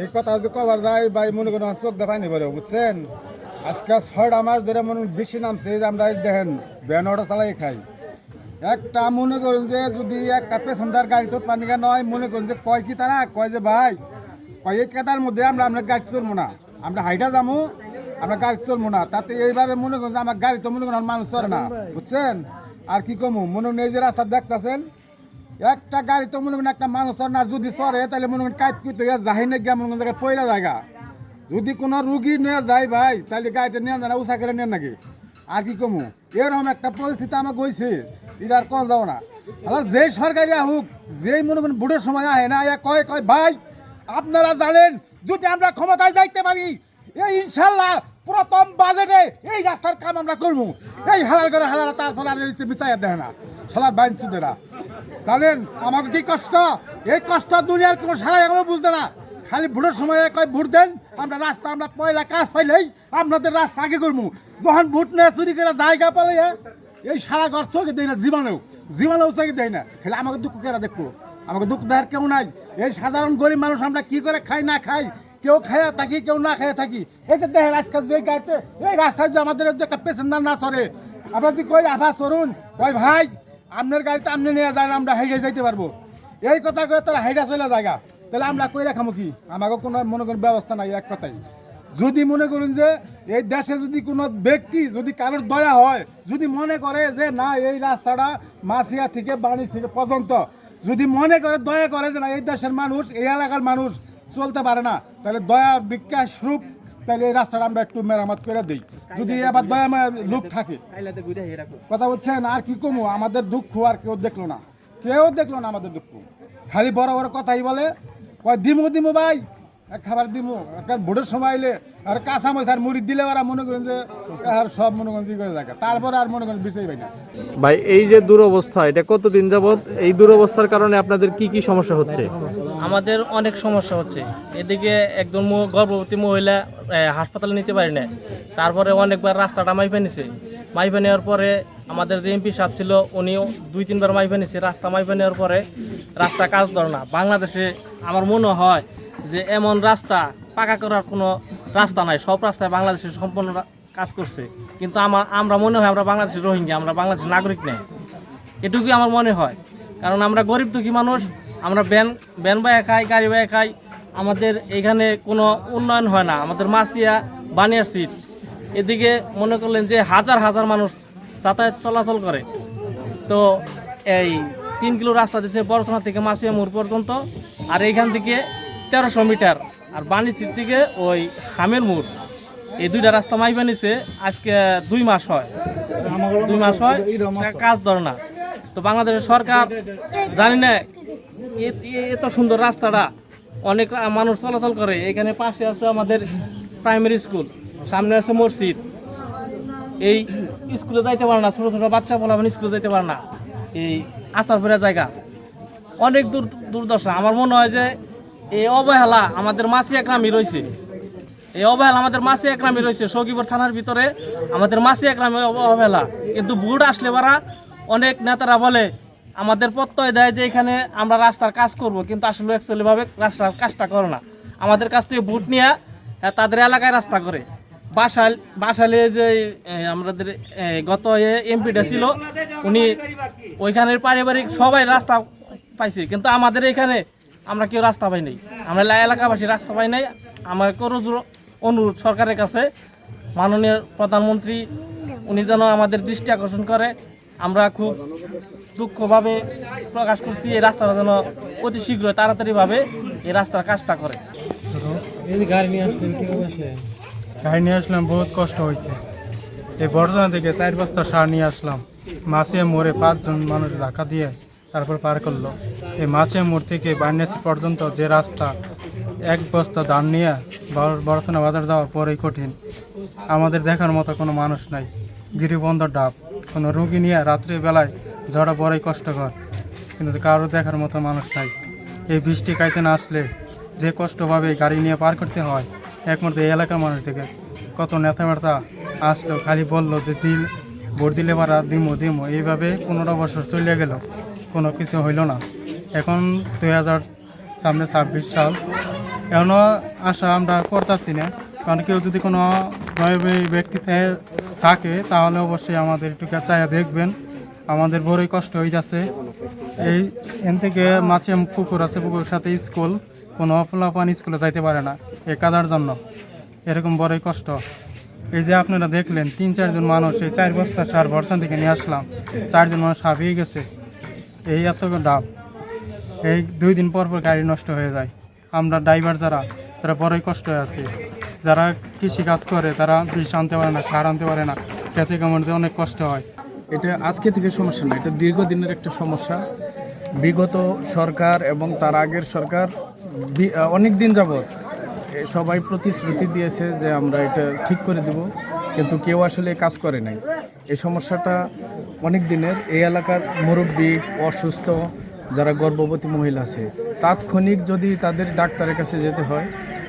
এই কথা যদি কবার যায়, ভাই, মনে করেন চোখ দেখায়নি বলে বুঝছেন? আজকে ছয়টা মাস ধরে মনে বৃষ্টি নামছে যে আমরা দেখেন, ভ্যান অটো চালাই খাই। একটা মনে করুন যে যদি একটা প্যাসেঞ্জার গাড়ি তোর পানি কেন হয় মনে করুন যে কয় কি তারা? কয় যে, ভাই, কয় এই কেতার মধ্যে আমরা আমরা গাড়ি চলবো না। আমরা হাইটা যাব আমরা গাড়ি চলবো না। তাতে এইভাবে মনে করুন যে আমার গাড়ি তো মনে করেন মানুষ চলে না, বুঝছেন? আর কি কমু? মনে করেন এই যে রাস্তা দেখতেছেন একটা গাড়ি তো মনে একটা মানুষ চলে না আর যদি চলে তাহলে মনে করেন কাইট কুইতে না গিয়ে মনে করেন জায়গায় পয়লা জায়গা। যদি কোনো রুগী নিয়ে যায় ভাই, তাহলে গাড়িটা নিয়ে যায় না উষা করে নেন নাকি? আর কি কমু? এরকম একটা পরিস্থিতি আমাকে হয়েছে এটা আর কম যাব না। আর যেই সরকারি হোক যেই মনে করেন বুড়োর সময় আহে না, এ কয় কয়, ভাই, আপনারা জানেন, যদি আমরা ক্ষমতায় যাইতে পারি এই ইনশাল্লাহ প্রথম বাজেটে এই রাস্তার কাম আমরা করব। এই হালাল করে হালাল, তারপর আর বিচার দেখে না। সালার বাইন না। জানেন, আমাকে কি কষ্ট? এই কষ্ট দুনিয়ার কোনো সারাই এখনও বুঝতে না। খালি ভোটের সময় কয়, ভোট দেন, আমরা রাস্তা, আমরা পয়লা কাজ পাইলেই আপনাদের রাস্তা আগে করব। যখন ভোট নেয় চুরি করে জায়গা পালে, এই সারা ঘর চোখে দেয় না, জীবনেও। জীবনেও চোখে দেয় না। খালি আমাকে দুঃখ কেরা দেখব। আমাকে দুঃখ দেওয়ার কেউ নাই। এই সাধারণ গরিব মানুষ আমরা কি করে খাই, না খাই? কেউ খায়া থাকি, কেউ না খায়া থাকি। এই যে দেখেন আজকাল যে গাড়িতে, এই রাস্তায় যে আমাদের যে একটা পেসেন্জার না চলে আপনার যদি কই আভা চলুন কই ভাই আপনার গাড়িতে আপনি নিয়ে যান, আমরা হাইডে যাইতে পারব। এই কথা কয়ে তারা হাইডা চলে জায়গা তাহলে আমরা কই রাখামো কি? আমাকে কোনো, মনে করেন ব্যবস্থা নাই, এক কথাই। যদি মনে করুন যে এই দেশে যদি কোনো ব্যক্তি যদি কারোর দয়া হয়, যদি মনে করে যে না, এই রাস্তাটা মাসিয়া থেকে বাণী থেকে পর্যন্ত, যদি মনে করে, দয়া করে যে না, এই দেশের মানুষ, এই এলাকার মানুষ চলতে পারে না, তাহলে দয়া বিকাশ রূপ তাহলে এই রাস্তাটা আমরা একটু মেরামত করে দিই। যদি আবার দয়া লোক থাকে। কথা বলছেন, আর কি কমু? আমাদের দুঃখ আর কেউ দেখল না। কেউ দেখল না আমাদের দুঃখ। খালি বড় বড় কথাই বলে, কয়, দিমু দিমু ভাই খাবার দিমু। একটা ভোটের সময় এলে আর কাঁচা মশ আর মুড়ি দিলে ওরা মনে করেন যে, আর সব মনে করেন করে থাকে। তারপরে আর মনে করেন বিষয় পাই না। ভাই, এই যে দুরবস্থা, এটা কতদিন যাবৎ? এই দুরবস্থার কারণে আপনাদের কি কি সমস্যা হচ্ছে? আমাদের অনেক সমস্যা হচ্ছে। এদিকে একজন গর্ভবতী মহিলা হাসপাতালে নিতে পারি না তারপরে অনেকবার রাস্তাটা মাইপে নিছে। মাইপে নেওয়ার পরে আমাদের যে এমপি সাহেব ছিল, উনিও দুই, তিনবার মাইপে নিছে। রাস্তা মাইপে নেওয়ার পরে রাস্তা কাজ ধরে না। বাংলাদেশে আমার মনে হয় যে এমন রাস্তা পাকা করার কোনো রাস্তা নাই। সব রাস্তায় বাংলাদেশে সম্পূর্ণ কাজ করছে। কিন্তু আমার আমরা মনে হয় আমরা বাংলাদেশের রোহিঙ্গা, আমরা বাংলাদেশের নাগরিক নেই। এটুকুই আমার মনে হয়। কারণ আমরা গরিব দুঃখী মানুষ আমরা ব্যান ব্যান বায়া খাই গাড়ি বায়া খাই আমাদের এখানে কোনো উন্নয়ন হয় না। আমাদের মাসিয়া বানিয়ার সিট। এদিকে মনে করলেন যে হাজার হাজার মানুষ যাতায়াত চলাচল করে। তো এই তিন কিলো রাস্তা দিচ্ছে বড়সোনা থেকে মাসিয়া মোড় পর্যন্ত। আর এইখান থেকে তেরোশো মিটার। আর বাণিজ্যিক থেকে ওই হামের মোড়। এই দুইটা রাস্তা মাই বানিয়েছে আজকে দুই মাস হয়। দুই মাস হয়, কাজ ধরে না। তো বাংলাদেশের সরকার জানি না এত সুন্দর রাস্তাটা। অনেক মানুষ চলাচল করে। এখানে পাশে আছে আমাদের প্রাইমারি স্কুল সামনে আছে মসজিদ। এই স্কুলে যাইতে পারে না, ছোট ছোট বাচ্চা বলা স্কুলে যাইতে পারে না। এই আস্তার ফেরা জায়গা। অনেক দূর দুর্দশা। আমার মনে হয় যে এই অবহেলা আমাদের মাসি একরামি রয়েছে। এই অবহেলা আমাদের মাসি একরামি রয়েছে। সগিবর থানার ভিতরে আমাদের মাসি একরামি অব- অবহেলা। কিন্তু ভোট আসলে বারা অনেক নেতারা বলে আমাদের প্রত্যয় দেয় যে এখানে আমরা রাস্তার কাজ করব, কিন্তু আসলে অ্যাকচুয়ালি ভাবে রাস্তার কাজটা করে না। আমাদের কাছ থেকে ভোট নিয়ে তাদের এলাকায় রাস্তা করে। বাসাল বাসালে যে আমাদের গত এমপিটা ছিল, উনি ওইখানের পারিবারিক সবাই রাস্তা পাইছে, কিন্তু আমাদের এখানে আমরা কেউ রাস্তা পাই নাই। আমরা এলা- এলাকাবাসী রাস্তা পাই নাই। আমার করজ অনুরোধ সরকারের কাছে, মাননীয় প্রধানমন্ত্রী, উনি যেন আমাদের দৃষ্টি আকর্ষণ করে। আমরা খুব দুঃখভাবে প্রকাশ করছি এই রাস্তাটা যেন অতি শীঘ্র তাড়াতাড়িভাবে এই রাস্তার কাজটা করে। গাড়ি নিয়ে আসলাম বহুত কষ্ট হয়েছে। এই বর্জনা থেকে চার বস্তা সার নিয়ে আসলাম। মাছিয়া মোড়ে পাঁচজন মানুষ ধাক্কা দিয়ে তারপর পার করল। এই মাছিয়া মোড় থেকে বান্যাসি পর্যন্ত যে রাস্তা এক বস্তা ধান নিয়ে বড়সনা বাজার যাওয়ার পরেই কঠিন। আমাদের দেখার মতো কোনো মানুষ নাই। গিরিবন্ধ ডাব। কোনো রুগী নিয়ে রাত্রি বেলায় ঝড়া বড়ই কষ্টকর। কিন্তু কারও দেখার মতো মানুষ নাই। এই বৃষ্টি কাইতে না আসলে যে কষ্টভাবে গাড়ি নিয়ে পার করতে হয়, একমাত্র এই এলাকার মানুষ থেকে কত নেতা মেতা আসলো, খালি বলল যে দিল, ভোট দিলে পারা দিমো দিমো। এইভাবে পনেরো বছর চলে গেল, কোনো কিছু হইল না। এখন দুই হাজার সামনে ছাব্বিশ সাল। এখনও আশা আমরা করতেছি না। কারণ কেউ যদি কোনো ভয়াবহী ব্যক্তি থে- থাকে, তাহলে অবশ্যই আমাদের একটু চাইয়া দেখবেন। আমাদের বড়ই কষ্ট হয়ে যাচ্ছে এই এন থেকে মাছে পুকুর আছে, পুকুরের সাথে স্কুল, কোনো অফলাফান স্কুলে যাইতে পারে না, এই কাদার জন্য। এরকম বড়ই কষ্ট। এই যে আপনারা দেখলেন, তিন চারজন মানুষ, এই চার বস্তা সার বর্ষা থেকে নিয়ে আসলাম। চারজন মানুষ হাঁপিয়ে গেছে। এই এত ডাব, এই দুই দিন পর পর গাড়ি নষ্ট হয়ে যায়। আমরা ড্রাইভার যারা, তারা বড়ই কষ্ট আছে। যারা কৃষি কাজ করে, তারা বিষ আনতে পারে না, সার আনতে পারে না, খেতে কামড়তে অনেক কষ্ট হয়। এটা আজকে থেকে সমস্যা না, এটা দীর্ঘদিনের একটা সমস্যা। বিগত সরকার এবং তার আগের সরকার অনেক দিন যাবৎ সবাই প্রতিশ্রুতি দিয়েছে যে আমরা এটা ঠিক করে দেব, কিন্তু কেউ আসলে কাজ করে নাই। এই সমস্যাটা অনেক দিনের। এই এলাকার মুরব্বী, অসুস্থ, যারা গর্ভবতী মহিলা আছে, তাৎক্ষণিক যদি তাদের ডাক্তারের কাছে যেতে হয়,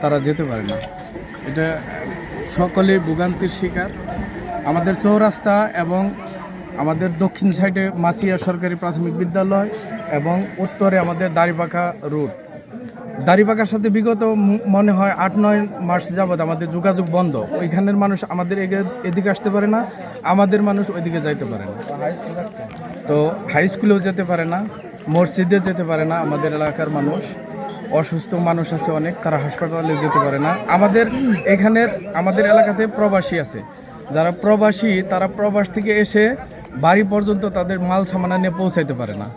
তারা যেতে পারে না। এটা সকলে ভোগান্তির শিকার। আমাদের চৌরাস্তা এবং আমাদের দক্ষিণ সাইডে মাসিয়া সরকারি প্রাথমিক বিদ্যালয় এবং উত্তরে আমাদের দাড়িপাখা রুট দাড়িপাখার সাথে বিগত মনে হয় আট, নয় মাস যাবৎ আমাদের যোগাযোগ বন্ধ। ওইখানের মানুষ আমাদের এদিকে আসতে পারে না, আমাদের মানুষ ওইদিকে যাইতে পারে না। তো হাই স্কুলেও যেতে পারে না, মসজিদে যেতে পারে না আমাদের এলাকার মানুষ। অসুস্থ মানুষ আছে অনেক, তারা হাসপাতালে যেতে পারে না। আমাদের এখানের আমাদের এলাকাতে প্রবাসী আছে। যারা প্রবাসী, তারা প্রবাস থেকে এসে বাড়ি পর্যন্ত তাদের মাল সামানা নিয়ে পৌঁছাইতে পারে না।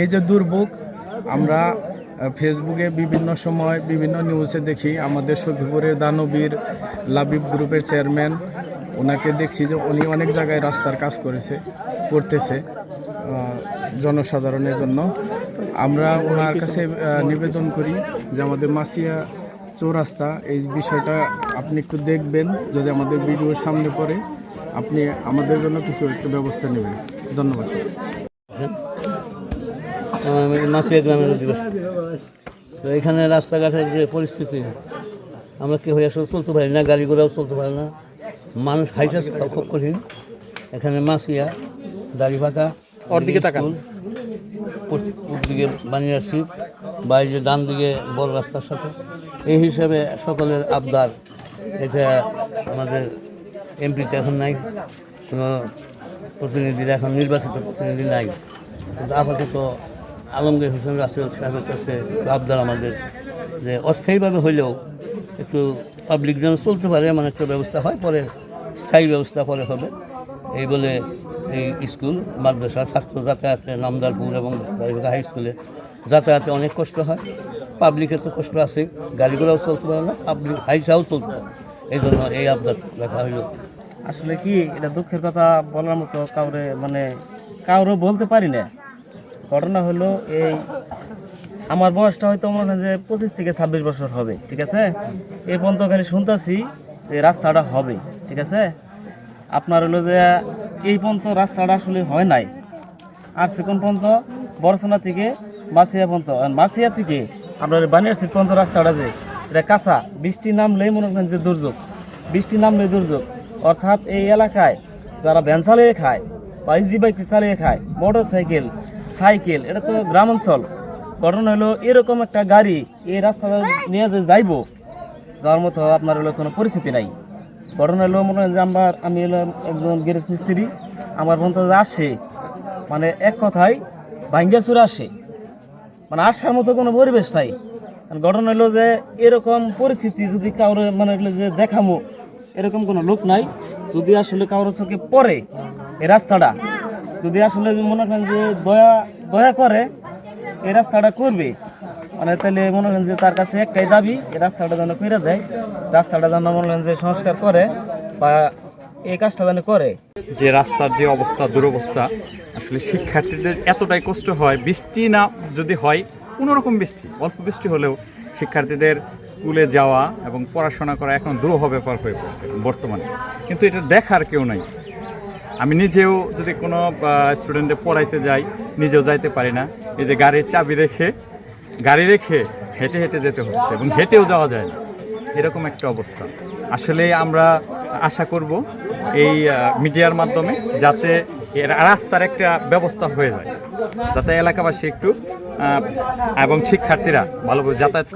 এই যে দুর্ভোগ, আমরা ফেসবুকে বিভিন্ন সময় বিভিন্ন নিউজে দেখি, আমাদের সখীপুরের দানবীর লাবিব গ্রুপের চেয়ারম্যান ওনাকে দেখছি যে উনি অনেক জায়গায় রাস্তার কাজ করেছে, করতেছে জনসাধারণের জন্য। আমরা ওনার কাছে নিবেদন করি যে আমাদের মাসিয়া চৌরাস্তা এই বিষয়টা আপনি একটু দেখবেন যদি আমাদের ভিডিও সামনে পড়ে আপনি আমাদের জন্য কিছু একটু ব্যবস্থা নেবেন। ধন্যবাদ মাসিয়া গ্রামের তো এখানে রাস্তাঘাটের যে পরিস্থিতি আমরা কি হয়ে আসলে চলতে পারি না গাড়ি ঘোড়াও চলতে পারে না। মানুষ হাইটা খুব কঠিন। এখানে মাসিয়া দাড়িপাকা ওর দিকে তাকান। দিকে বানিয়ে আসছি বা এই যে ডান দিকে বড় রাস্তার সাথে। এই হিসাবে সকলের আবদার, এটা আমাদের এমপিতে এখন নাই, কোনো প্রতিনিধিরা এখন নির্বাচিত প্রতিনিধি নাই। কিন্তু আপাতত আলমগীর হোসেন রাসেল সাহেবের কাছে আবদার আমাদের, যে অস্থায়ীভাবে হইলেও একটু পাবলিক যেন চলতে পারে, এমন একটা ব্যবস্থা হয়, পরে স্থায়ী ব্যবস্থা পরে হবে। এই বলে এই স্কুল, মাদ্রাসা ছাত্র যাতায়াতে, নামদারপুর এবং হাই স্কুলে যাতায়াতে অনেক কষ্ট হয়। পাবলিকের তো কষ্ট আছে গাড়িগুলোও চলতে পারে না পাবলিক হাইটাও চলতে পারে। এই জন্য এই আবদার রাখা হইল। আসলে কি এটা দুঃখের কথা বলার মতো কাউরে মানে কাউরে বলতে পারি না। ঘটনা হলো এই, আমার বয়সটা হয়তো মনে হয় যে পঁচিশ থেকে ছাব্বিশ বছর হবে, ঠিক আছে? এই পর্যন্ত খালি শুনতেছি যে রাস্তাটা হবে, ঠিক আছে? আপনার হলো যে এই পর্যন্ত রাস্তাটা আসলে হয় নাই। আর সেকেন্ড পর্যন্ত বরসনা থেকে মাসিয়া পর্যন্ত মাসিয়া থেকে আপনার বানিয়ারসিট পর্যন্ত রাস্তাটা যে, এটা কাঁচা। বৃষ্টি নামলেই মনে করেন যে দুর্যোগ। বৃষ্টি নামলে দুর্যোগ। অর্থাৎ এই এলাকায় যারা ভ্যান চালিয়ে খায় বা ইজি বাইক চালিয়ে খায় মোটর সাইকেল সাইকেল এটা তো গ্রাম অঞ্চল ঘটনা হলো এরকম একটা গাড়ি এই রাস্তাটা নিয়ে যে যাইবো, যাওয়ার মতো আপনার হলো কোনো পরিস্থিতি নাই। ঘটনা হলো মনে হয় যে আমার, আমি হলো একজন গ্যারেজ মিস্ত্রি। আমার বন্ধু আসে মানে এক কথায় ভাঙ্গা চুরে আসে। মানে আসার মতো কোনো পরিবেশ নাই। ঘটনা হলো যে এরকম পরিস্থিতি যদি কারোর মানে যে দেখামো, এরকম কোনো লোক নাই। যদি আসলে কারোর চোখে পড়ে এই রাস্তাটা, যদি আসলে মনে করেন যে দয়া দয়া করে এই রাস্তাটা করবে মানে তাহলে মনে করেন যে তার কাছে একটাই দাবি, এই রাস্তাটা যেন করে দেয় রাস্তাটা যেন মনে করেন যে সংস্কার করে বা এই কাজটা যেন করে। যে রাস্তার যে অবস্থা, দুরবস্থা, আসলে শিক্ষার্থীদের এতটাই কষ্ট হয়, বৃষ্টি না যদি হয় কোনোরকম বৃষ্টি, অল্প বৃষ্টি হলেও শিক্ষার্থীদের স্কুলে যাওয়া এবং পড়াশোনা করা এখন দুরূহ ব্যাপার হয়ে পড়ছে বর্তমানে। কিন্তু এটা দেখার কেউ নাই। আমি নিজেও যদি কোনো স্টুডেন্টে পড়াইতে যাই, নিজেও যাইতে পারি না। এই যে গাড়ির চাবি রেখে গাড়ি রেখে হেঁটে হেঁটে যেতে হচ্ছে এবং হেঁটেও যাওয়া যায় না। এরকম একটা অবস্থা। আসলে আমরা আশা করব এই মিডিয়ার মাধ্যমে যাতে রাস্তার একটা ব্যবস্থা হয়ে যায়। যাতে এলাকাবাসী একটু এবং শিক্ষার্থীরা ভালোভাবে যাতায়াত